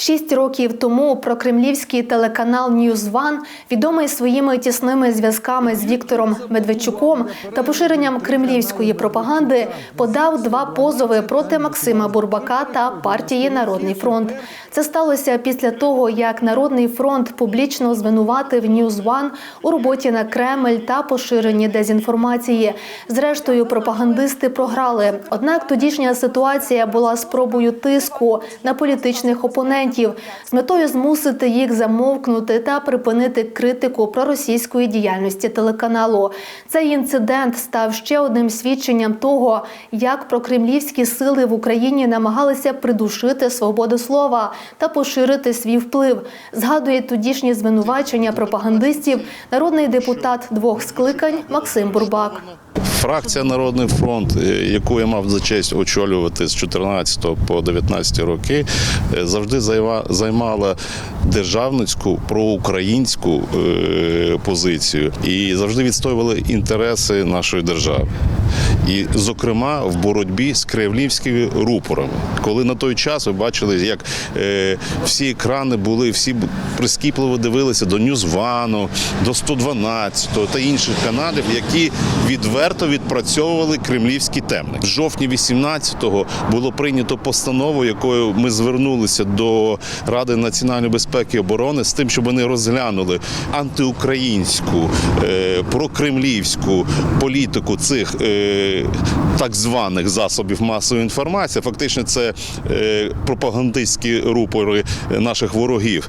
Шість років тому прокремлівський телеканал News One, відомий своїми тісними зв'язками з Віктором Медведчуком та поширенням кремлівської пропаганди, подав два позови проти Максима Бурбака та партії Народний фронт. Це сталося після того, як Народний фронт публічно звинуватив News One у роботі на Кремль та поширенні дезінформації. Зрештою, пропагандисти програли. Однак тодішня ситуація була спробою тиску на політичних опонентів з метою змусити їх замовкнути та припинити критику проросійської діяльності телеканалу. Цей інцидент став ще одним свідченням того, як прокремлівські сили в Україні намагалися придушити свободу слова та поширити свій вплив. Згадує тодішні звинувачення пропагандистів народний депутат двох скликань Максим Бурбак. Фракція Народний фронт, е, яку я мав за честь очолювати з 14 по 19 роки, е, завжди займа- займала державницьку проукраїнську е, позицію і завжди відстоювали інтереси нашої держави. І, зокрема, в боротьбі з кремлівськими рупорами. Коли на той час ви бачили, як е, всі екрани були, всі прискіпливо дивилися до Ньюзвану, до 112 та інших каналів, які відверто відпрацьовували кремлівські теми. В жовтні 18-го було прийнято постанову, якою ми звернулися до Ради національної безпеки і оборони з тим, щоб вони розглянули антиукраїнську, е, прокремлівську політику цих е, так званих засобів масової інформації. Фактично, це е, пропагандистські рупори наших ворогів.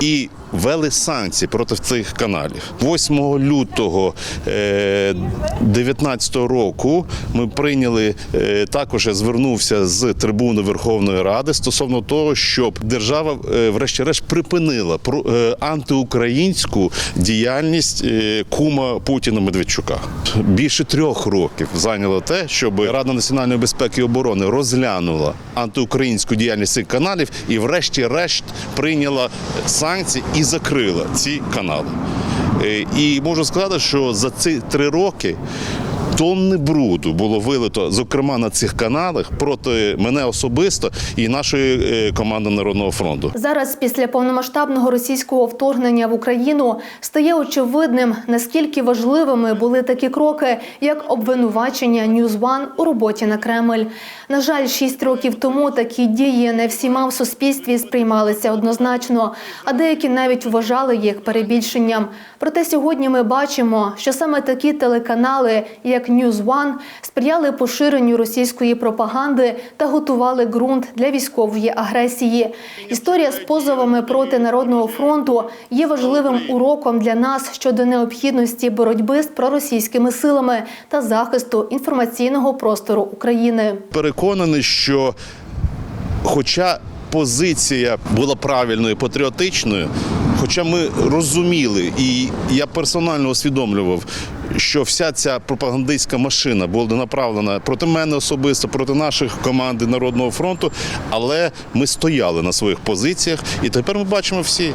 І ввели санкції проти цих каналів. 8 лютого 2019 року ми прийняли е, також я звернувся з трибуни Верховної Ради стосовно того, щоб держава е, врешті-решт припинила е, антиукраїнську діяльність е, кума Путіна Медведчука. Більше трьох років зайняло те, щоб Рада національної безпеки і оборони розглянула антиукраїнську діяльність цих каналів і, врешті-решт, прийняла санкції і закрила ці канали. Е, І можу сказати, що за ці три роки. Тонни бруду було вилито, зокрема на цих каналах, проти мене особисто і нашої е, команди Народного фронту. Зараз, після повномасштабного російського вторгнення в Україну, стає очевидним, наскільки важливими були такі кроки, як обвинувачення One у роботі на Кремль. На жаль, шість років тому такі дії не всіма в суспільстві сприймалися однозначно, а деякі навіть вважали їх перебільшенням. Проте сьогодні ми бачимо, що саме такі телеканали, як News One, сприяли поширенню російської пропаганди та готували ґрунт для військової агресії. Історія з позовами проти народного фронту є важливим уроком для нас щодо необхідності боротьби з проросійськими силами та захисту інформаційного простору України. Переконаний, що хоча позиція була правильною, патріотичною, хоча ми розуміли, і я персонально усвідомлював, що вся ця пропагандистська машина була направлена проти мене особисто, проти наших команди Народного фронту, але ми стояли на своїх позиціях, і тепер ми бачимо всі.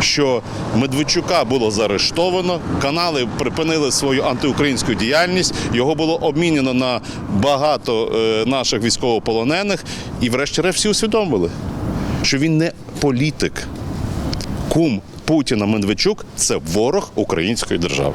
Що Медведчука було заарештовано, канали припинили свою антиукраїнську діяльність, його було обмінено на багато е, наших військовополонених, і врешті-решт всі усвідомили, що він не політик. Кум Путіна Медведчук це ворог української держави.